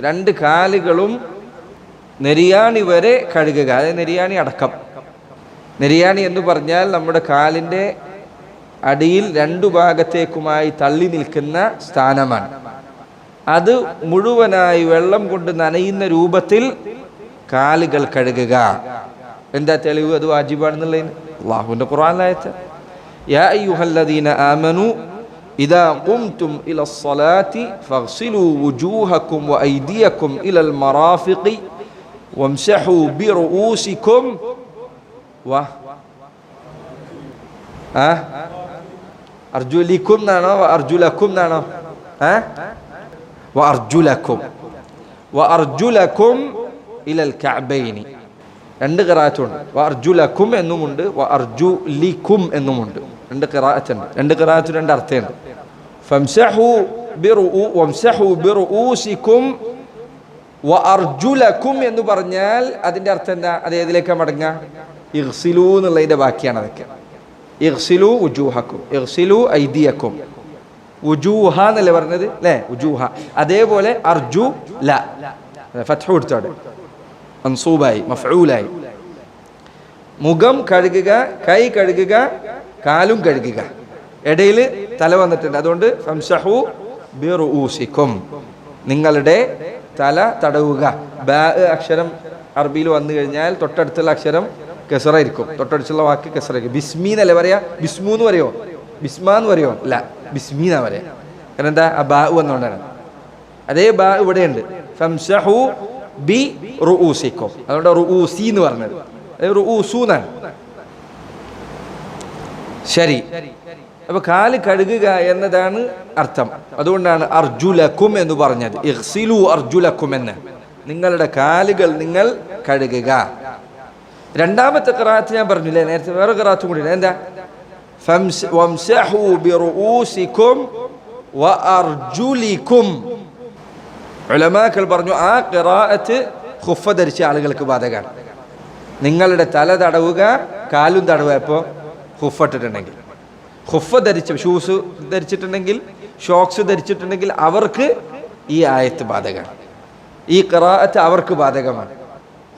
രണ്ട് കാലുകളും നെരിയാണി വരെ കഴുകുക. അതായത് നെരിയാണി അടക്കം. നെരിയാണി എന്ന് പറഞ്ഞാൽ നമ്മുടെ കാലിന്റെ അടിയിൽ രണ്ടു ഭാഗത്തേക്കുമായി തള്ളി നിൽക്കുന്ന സ്ഥാനമാണ്. അത് മുഴുവനായി വെള്ളം കൊണ്ട് നനയുന്ന രൂപത്തിൽ കാലുകൾ കഴുകുക. എന്താ തെളിവ്? അത് വാജിബാണെന്നുള്ളതിന്. അള്ളാഹുവിന്റെ ഖുർആാനായത്ത് യാ അയ്യുഹല്ലദീന إذا قمتم إلى الصلاة فاغسلوا وجوهكم وأيديكم إلى المرافق وامسحوا برؤوسكم و ആ അർജുലിക്കും എന്നാണോ അർജുലക്കും എന്നാണോ ഏ വ അർജുലക്കും വ അർജുലക്കും ഇലൽ കഅബൈനി രണ്ട് ഖിറാഅത്തുണ്ട് വ അർജുലക്കും എന്നുമുണ്ട് വ അർജുലിക്കും എന്നുമുണ്ട് രണ്ട് ഖിറാഅത്തുണ്ട് രണ്ട് ഖിറാഅത്ത് രണ്ട് അർത്ഥമുണ്ട് ഫംസഹു ബിറുഉ وامسحوا برؤوسكم وارجلكم എന്ന് പറഞ്ഞാൽ അതിന്റെ അർത്ഥം എന്താ? അത് ഏതിലേക്ക് മടങ്ങുക? ഇർസിലു എന്നുള്ളതിന്റെ ബാക്കിയാണ് അതൊക്കെ. ഇഗ്സിലു ഉജൂഹക്കും. ഇഗ്സിലു ഐദിയക്കും. ഉജൂഹ എന്നല്ലേ പറഞ്ഞത്? അല്ലേ? ഉജൂഹ. അതേപോലെ അർജു ല. ഫത്ഹ കൊടുത്തോടെ മൻസൂബായി മഫ്ഊലായി. മുഖം കഴുകുക കൈ കഴുകുക കാലും കഴുകുക. ഇടയിൽ തല വന്നിട്ടുണ്ട്. അതുകൊണ്ട് നിങ്ങളുടെ തല തടവുക. ബാ അക്ഷരം അറബിയിൽ വന്നു കഴിഞ്ഞാൽ തൊട്ടടുത്തുള്ള അക്ഷരം കെസറായിരിക്കും. തൊട്ടടുത്തുള്ള വാക്ക് കെസറായിരിക്കും. ബിസ്മി എന്നല്ലേ പറയാ? ബിസ്മു എന്ന് പറയോ? ബിസ്മ എന്ന് പറയോ? അല്ല ബിസ്മി എന്നാ പറയാ. കാരണം എന്താ? ആ ബാ വന്നുകൊണ്ടാണ് അതേ ബാ ഇവിടെയുണ്ട്. ഫംസഹു ബി റുഊസിക്കും അതുകൊണ്ട് റുഊസി എന്ന് പറഞ്ഞത്. റുഊസു എന്നാണ് ശരി. അപ്പൊ കാൽ കഴുകുക എന്നതാണ് അർത്ഥം. അതുകൊണ്ടാണ് അർജുലക്കും എന്ന് പറഞ്ഞത്. ഇഹ്സിലു അർജുലക്കും എന്ന്. നിങ്ങളുടെ കാലുകൾ നിങ്ങൾ കഴുകുക. രണ്ടാമത്തെ കറാത്ത് ഞാൻ പറഞ്ഞില്ലേ? നേരത്തെ വേറെ കറാത്ത് കൂടി. എന്താ? ഉലമാക്കൾ പറഞ്ഞു ആ ഖിറാഅത്ത് ഹുഫ ധരിച്ച ആളുകൾക്ക് ബാധകമാണ്. നിങ്ങളുടെ തല തടവുക കാലും തടവുക ഇപ്പോൾ ഹുഫ ഇട്ടിട്ടുണ്ടെങ്കിൽ. ഖുഫ ധരിച്ച ഷൂസ് ധരിച്ചിട്ടുണ്ടെങ്കിൽ ഷോക്സ് ധരിച്ചിട്ടുണ്ടെങ്കിൽ അവർക്ക് ഈ ആയത്ത് ബാധകമാണ്. ഈ ഖിറാഅത്ത് അവർക്ക് ബാധകമാണ്.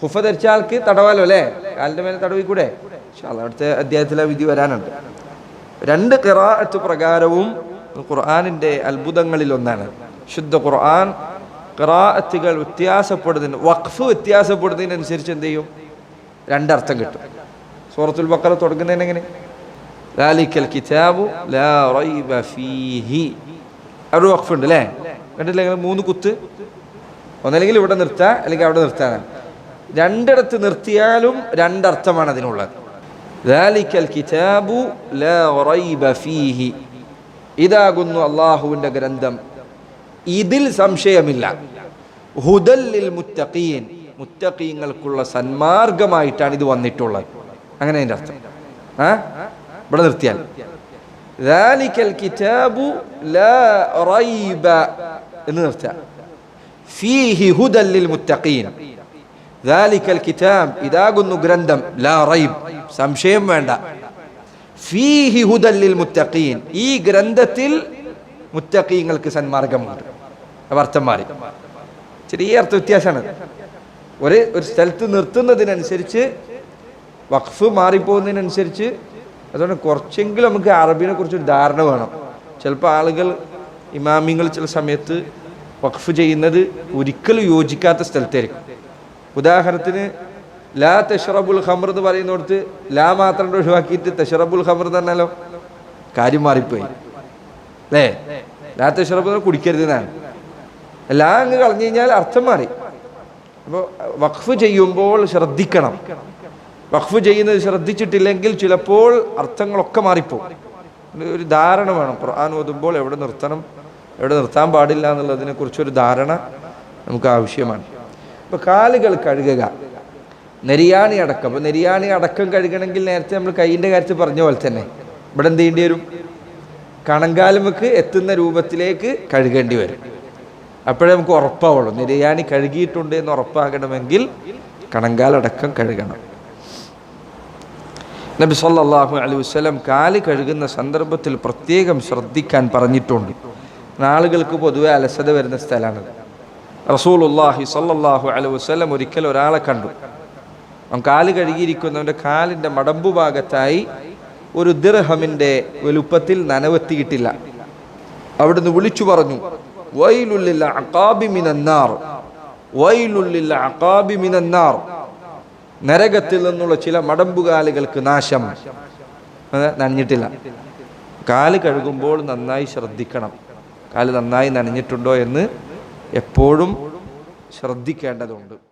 ഹുഫ ധരിച്ച ആൾക്ക് തടവാലോ അല്ലേ? കാലിന്റെ മേലെ തടവിക്കൂടെ കൂടെ? അടുത്ത അധ്യായത്തിലെ വിധി വരാനുണ്ട്. രണ്ട് ഖിറാഅത്ത് പ്രകാരവും ഖുർആാനിന്റെ അത്ഭുതങ്ങളിൽ ഒന്നാണ്. ശുദ്ധ ഖുർആൻ ഖിറാഅത്തുകൾ വ്യത്യാസപ്പെടുന്നതിന് വഖഫ് വ്യത്യാസപ്പെടുന്നതിനനുസരിച്ച് എന്ത് ചെയ്യും? രണ്ടർത്ഥം കിട്ടും. സൂറത്തുൽ ബക്കറ തുടങ്ങുന്നതിന് എങ്ങനെ ലാലിക്കൽ കിതാബു ലാ റൈബ ഫീഹി അവിടെ വഖഫുണ്ട് അല്ലേ? കണ്ടില്ലേ മൂന്ന് കുത്ത്. ഒന്നല്ലെങ്കിൽ ഇവിടെ നിർത്താം അല്ലെങ്കിൽ അവിടെ നിർത്താനാണ് രണ്ടിടത്ത് നിർത്തിയാലും രണ്ടർത്ഥമാണ് അതിനുള്ളത്. ലാലിക്കൽ കിതാബു ലാ റൈബ ഫീഹി ഇതാകുന്നു അള്ളാഹുവിന്റെ ഗ്രന്ഥം. ഇതിൽ സംശയമില്ല. ഹുദല്ലിൽ മുത്തഖീൻ മുത്തഖീങ്ങൾക്കുള്ള സന്മാർഗമായിട്ടാണ് ഇത് വന്നിട്ടുള്ളത്. അങ്ങനെ അതിന്റെ അർത്ഥം. ആ? ഇവിടെ നിർത്തിയാൽ. കിതാബു ലാ റൈബ എന്ന് നിർത്തുക ഫീഹി ഹുദല്ലിൽ മുത്തഖീൻ. ദാലിക്കൽ കിതാബ് ഇതാകുന്നു ഗ്രന്ഥം ലാ റൈബ്. സംശയം വേണ്ട. ഫീഹി ഹുദല്ലിൽ മുത്തഖീൻ. ഈ ഗ്രന്ഥത്തിൽ മുത്തഖീങ്ങൾക്ക് സന്മാർഗമുണ്ട്. അപ്പോൾ അർത്ഥം മാറി ചെറിയ അർത്ഥ വ്യത്യാസമാണ്. ഒരു ഒരു സ്ഥലത്ത് നിർത്തുന്നതിനനുസരിച്ച് വഖഫ് മാറിപ്പോകുന്നതിനനുസരിച്ച് അതുകൊണ്ട് കുറച്ചെങ്കിലും നമുക്ക് അറബിനെ കുറിച്ചൊരു ധാരണ വേണം. ചിലപ്പോൾ ആളുകൾ ഇമാമിങ്ങൾ ചില സമയത്ത് വഖഫ് ചെയ്യുന്നത് ഒരിക്കലും യോജിക്കാത്ത സ്ഥലത്തായിരിക്കും. ഉദാഹരണത്തിന് ലാ തെഷറബുൽ ഖമർ എന്ന് പറയുന്നിടത്ത് ലാ മാത്രം ഒഴിവാക്കിയിട്ട് തെഷറബുൽ ഖമർ തന്നാലോ കാര്യം മാറിപ്പോയി. അല്ലേ? ലാ തെഷറബ് കുടിക്കരുത് എന്നാണ്. ലാ അങ്ങ് കളഞ്ഞു കഴിഞ്ഞാൽ അർത്ഥം മാറി. അപ്പോൾ വഖഫ് ചെയ്യുമ്പോൾ ശ്രദ്ധിക്കണം. വഖഫ് ചെയ്യുന്നത് ശ്രദ്ധിച്ചിട്ടില്ലെങ്കിൽ ചിലപ്പോൾ അർത്ഥങ്ങളൊക്കെ മാറിപ്പോകും ഒരു- ധാരണ വേണം. ഖുർആൻ ഓതുമ്പോൾ എവിടെ നിർത്തണം എവിടെ നിർത്താൻ പാടില്ല എന്നുള്ളതിനെ കുറിച്ചൊരു ധാരണ നമുക്ക് ആവശ്യമാണ്. ഇപ്പോൾ കാലുകൾ കഴുകുക. നെരിയാണി അടക്കം. അപ്പോൾ നെരിയാണി അടക്കം കഴുകണമെങ്കിൽ നേരത്തെ നമ്മൾ കൈയിന്റെ കാര്യത്തിൽ പറഞ്ഞ പോലെ തന്നെ ഇവിടെ എന്ത് വരും? കണങ്കാലുമക്ക് എത്തുന്ന രൂപത്തിലേക്ക് കഴുകേണ്ടി വരും. അപ്പോഴേ നമുക്ക് ഉറപ്പാവുള്ളൂ. നിര്യാണി കഴുകിയിട്ടുണ്ട് എന്ന് ഉറപ്പാകണമെങ്കിൽ കണങ്കാലടക്കം കഴുകണം. നബി സല്ലല്ലാഹു അലൈഹി വസ്ലം കാൽ കഴുകുന്ന സന്ദർഭത്തിൽ പ്രത്യേകം ശ്രദ്ധിക്കാൻ പറഞ്ഞിട്ടുണ്ട്. ആളുകൾക്ക് പൊതുവെ അലസത വരുന്ന സ്ഥലമാണത് റസൂലുല്ലാഹി സല്ലല്ലാഹു അലൈഹി വസ്ലം ഒരിക്കൽ ഒരാളെ കണ്ടു. അവൻ കാൽ കഴുകിയിരിക്കുന്നവന്റെ കാലിന്റെ മടമ്പു ഭാഗത്തായി ഒരു ദിർഹമിന്റെ വലുപ്പത്തിൽ നനവെത്തിയിട്ടില്ല. അവിടുന്ന് വിളിച്ചു പറഞ്ഞു വൈലുല്ലില്ല അക്കാബി മിനന്നാർ വൈലുല്ലില്ല അക്കാബി മിനന്നാർ നരകത്തിൽ നിന്നുള്ള ചില മടമ്പുകാലുകൾക്ക് നാശം. നനഞ്ഞിട്ടില്ല. കാൽ കഴുകുമ്പോൾ നന്നായി ശ്രദ്ധിക്കണം. കാൽ നന്നായി നനഞ്ഞിട്ടുണ്ടോ എന്ന് എപ്പോഴും ശ്രദ്ധിക്കേണ്ടതുണ്ട്.